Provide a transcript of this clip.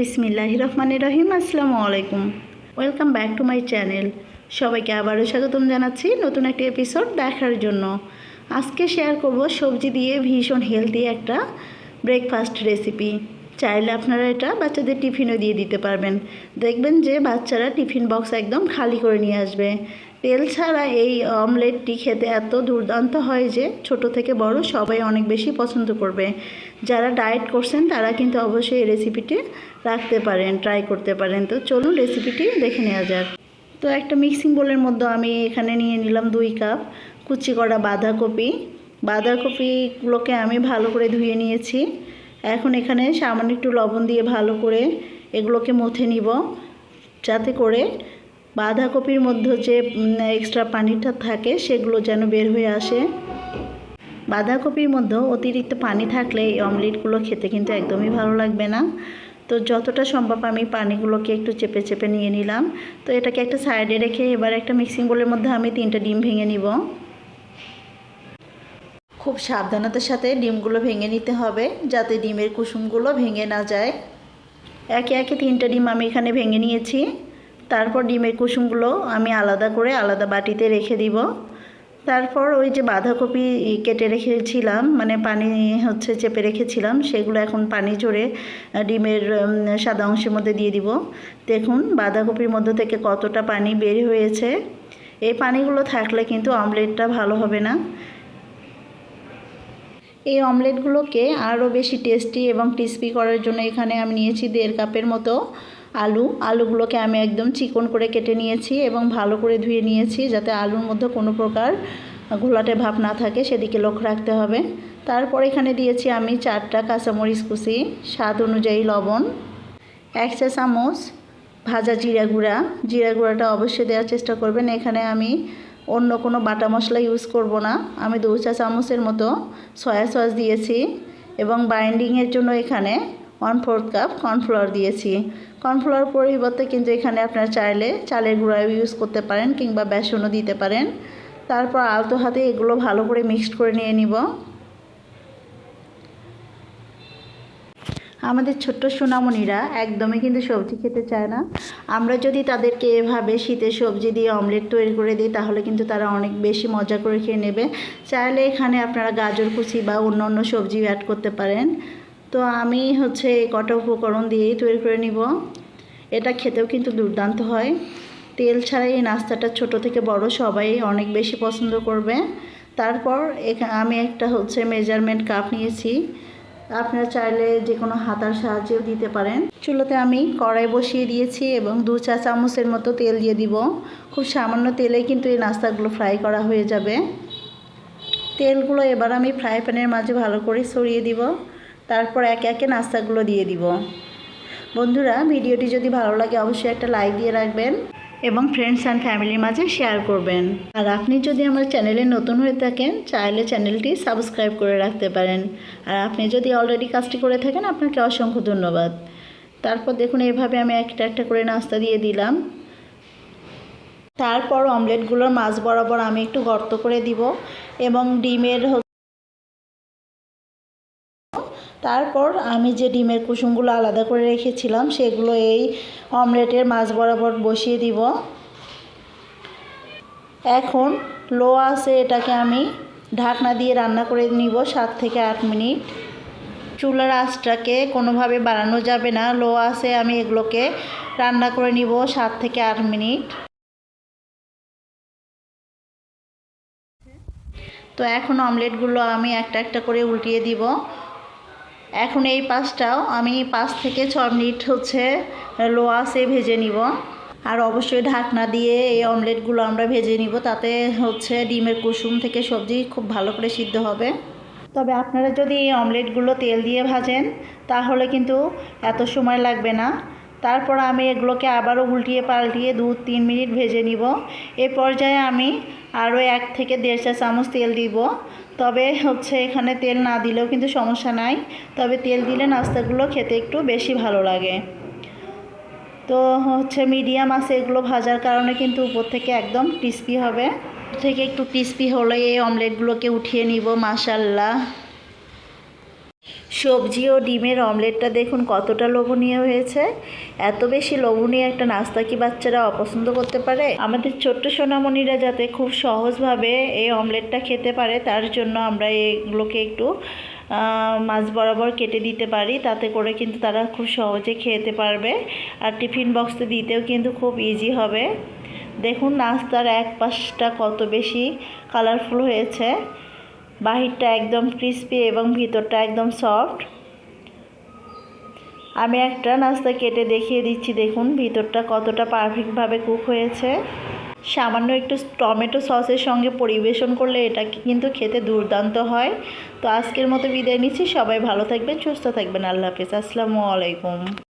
বিসমিল্লাহ রহমান রহিম আসসালামু আলাইকুম welcome back to my channel. সবাইকে আবারও স্বাগতম জানাচ্ছি নতুন একটি এপিসোড দেখার জন্য। আজকে শেয়ার করব সবজি দিয়ে ভীষণ হেলদি একটা ব্রেকফাস্ট রেসিপি চাইলে আপনারা এটা বাচ্চাদের টিফিনও দিয়ে দিতে পারবেন। দেখবেন যে বাচ্চারা টিফিন বক্স একদম খালি করে নিয়ে আসবে। তেল ছাড়া এই অমলেটটি খেতে এত দুর্দান্ত হয় যে ছোট থেকে বড় সবাই অনেক বেশি পছন্দ করবে। যারা ডায়েট করছেন, তারা কিন্তু অবশ্যই এই রেসিপিটি রাখতে পারেন ট্রাই করতে পারেন। তো চলুন রেসিপিটি দেখে নেওয়া যাক। তো একটা মিক্সিং বোলের মধ্যে আমি এখানে নিয়ে নিলাম দুই কাপ কুচি করা বাঁধাকপি। বাঁধাকপিগুলোকে আমি ভালো করে ধুয়ে নিয়েছি। এখন এখানে সামান্য একটু লবণ দিয়ে ভালো করে এগুলোকে মথে নিব, যাতে করে বাঁধাকপির মধ্যে যে এক্সট্রা পানিটা থাকে, সেগুলো যেন বের হয়ে আসে। বাঁধাকপির মধ্যেও অতিরিক্ত পানি থাকলে এই অমলেটগুলো খেতে কিন্তু একদমই ভালো লাগবে না। তো যতটা সম্ভব আমি পানিগুলোকে একটু চেপে চেপে নিয়ে নিলাম। তো এটাকে একটা সাইডে রেখে এবার একটা মিক্সিং বোলের মধ্যে আমি তিনটা ডিম ভেঙে নিব। খুব সাবধানতার সাথে ডিমগুলো ভেঙে নিতে হবে, যাতে ডিমের কুসুমগুলো ভেঙে না যায়। একে একে তিনটা ডিম আমি এখানে ভেঙে নিয়েছি। তারপর ডিমের কুসুমগুলো আমি আলাদা করে আলাদা বাটিতে রেখে দিব। তারপর ওই যে বাঁধাকপি কেটে রেখেছিলাম মানে পানি হচ্ছে চেপে রেখেছিলাম, সেগুলো এখন পানি ঝরে ডিমের সাদা অংশের মধ্যে দিয়ে দিব। দেখুন বাঁধাকপির মধ্যে থেকে কতটা পানি বের হয়েছে। এই পানিগুলো থাকলে কিন্তু অমলেটটা ভালো হবে না। এই অমলেটগুলোকে আরও বেশি টেস্টি এবং ক্রিস্পি করার জন্য এখানে আমি নিয়েছি দেড় কাপের মতো আলু। আলুগুলোকে আমি একদম চিকন করে কেটে নিয়েছি এবং ভালো করে ধুয়ে নিয়েছি যাতে আলুর মধ্যে কোনো প্রকার ঘোলাটে ভাব না থাকে, সেদিকে লক্ষ্য রাখতে হবে। তারপর এখানে দিয়েছি আমি চারটা কাঁচামরিচ কুচি, স্বাদ অনুযায়ী লবণ, এক চা চামচ ভাজা জিরা গুঁড়া। জিরা গুঁড়াটা অবশ্যই দেওয়ার চেষ্টা করবেন। এখানে আমি অন্য কোনো বাটা মশলা ইউজ করব না। আমি দু চা চামচের মতো সয়া সস দিয়েছি এবং বাইন্ডিংয়ের জন্য এখানে ওয়ান ফোর্থ কাপ কর্নফ্লাওয়ার দিয়েছি। কর্নফ্লাওয়ার পরিবর্তে কিন্তু এখানে আপনারা চাইলে চালের গুঁড়া ইউজ করতে পারেন কিংবা বেসনও দিতে পারেন। তারপর আলতো হাতে এগুলো ভালো করে মিক্সড করে নিয়ে নিব। আমাদের ছোট্ট সোনামণিরা একদমই কিন্তু সবজি খেতে চায় না। আমরা যদি তাদেরকে এভাবে শীতের সবজি দিয়ে অমলেট তৈরি করে দিই, তাহলে কিন্তু তারা অনেক বেশি মজা করে খেয়ে নেবে। চাইলে এখানে আপনারা গাজর কুচি বা অন্য অন্য সবজি অ্যাড করতে পারেন। তো আমি হচ্ছে এই কটা উপকরণ দিয়েই তৈরি করে নিব। এটা খেতেও কিন্তু দুর্দান্ত হয়। তেল ছাড়া এই নাস্তাটা ছোট থেকে বড় সবাই অনেক বেশি পছন্দ করবে। তারপর আমি একটা হচ্ছে মেজারমেন্ট কাপ নিয়েছি। আপনারা চাইলে যে কোনো হাতার সাহায্যেও দিতে পারেন। চুলোতে আমি কড়াই বসিয়ে দিয়েছি এবং দু চা চামচের মতো তেল দিয়ে দিব। খুব সামান্য তেলে কিন্তু এই নাস্তাগুলো ফ্রাই করা হয়ে যাবে। তেলগুলো এবার আমি ফ্রাই প্যানের মাঝে ভালো করে সরিয়ে দিব। তারপর একে একে নাস্তাগুলো দিয়ে দিব। বন্ধুরা, ভিডিওটি যদি ভালো লাগে অবশ্যই একটা লাইক দিয়ে রাখবেন এবং ফ্রেন্ডস অ্যান্ড ফ্যামিলির মাঝে শেয়ার করবেন। আর আপনি যদি আমার চ্যানেলে নতুন হয়ে থাকেন, চাইলে চ্যানেলটি সাবস্ক্রাইব করে রাখতে পারেন। আর আপনি যদি অলরেডি কাজটি করে থাকেন, আপনাকে অসংখ্য ধন্যবাদ। তারপর দেখুন, এভাবে আমি একটা একটা করে নাস্তা দিয়ে দিলাম। তারপর অমলেটগুলোর মাছ বরাবর আমি একটু গর্ত করে দিব এবং ডিমের তারপর আমি যে ডিমের কুসুমগুলো আলাদা করে রেখেছিলাম, সেগুলো এই অমলেটের মাছ বরাবর বসিয়ে দিব। এখন লো আছে এটাকে আমি ঢাকনা দিয়ে রান্না করে নিব সাত থেকে আট মিনিট। চুলার আঁচটাকে কোনোভাবে বাড়ানো যাবে না। লো আছে আমি এগুলোকে রান্না করে নিব সাত থেকে আট মিনিট। তো এখন অমলেটগুলো আমি একটা একটা করে উল্টিয়ে দিব। এখন এই পাঁচটাও আমি পাঁচ থেকে ছ মিনিট হচ্ছে লো আসে ভেজে নিব। আর অবশ্যই ঢাকনা দিয়ে এই অমলেটগুলো আমরা ভেজে নিব, তাতে হচ্ছে ডিমের কুসুম থেকে সবজি খুব ভালো করে সিদ্ধ হবে। তবে আপনারা যদি এই অমলেটগুলো তেল দিয়ে ভাজেন, তাহলে কিন্তু এত সময় লাগবে না। তারপর আমি এগুলোকে আবারও উল্টিয়ে পাল্টিয়ে দু তিন মিনিট ভেজে নিব। এ পর্যায়ে আমি আরও এক থেকে দেড় চা চামচ তেল দিব। তবে হচ্ছে এখানে তেল না দিলেও কিন্তু সমস্যা নাই। তবে তেল দিলে নাস্তাগুলো খেতে একটু বেশি ভালো লাগে। তো হচ্ছে মিডিয়াম আছে এগুলো ভাজার কারণে কিন্তু উপর থেকে একদম ক্রিস্পি হবে। থেকে একটু ক্রিস্পি হলে এই অমলেটগুলোকে উঠিয়ে নিব মাসাল্লাহ সবজি ও ডিমের অমলেটটা দেখুন কতটা লোভনীয় হয়েছে। এত বেশি লোভনীয় একটা নাস্তা কি বাচ্চারা অপছন্দ করতে পারে? আমাদের ছোট্ট সোনামণিরা যাতে খুব সহজভাবে এই অমলেটটা খেতে পারে, তার জন্য আমরা এগুলোকে একটু মাছ বরাবর কেটে দিতে পারি। তাতে করে কিন্তু তারা খুব সহজে খেতে পারবে। আর টিফিন বক্সে দিতেও কিন্তু খুব ইজি হবে। দেখুন নাস্তার এক পাশটা কত বেশি কালারফুল হয়েছে। বাহিরটা একদম ক্রিস্পি এবং ভিতরটা একদম সফট আমি একটা নাস্তা কেটে দেখিয়ে দিচ্ছি, দেখুন ভিতরটা কতটা পারফেক্টভাবে কুক হয়েছে। সামান্য একটু টমেটো সসের সঙ্গে পরিবেশন করলে এটা কিন্তু খেতে দুর্দান্ত হয়। তো আজকের মতো বিদায় নিচ্ছি, সবাই ভালো থাকবেন, সুস্থ থাকবেন, আল্লাহ হাফিজ, আসসালামু আলাইকুম।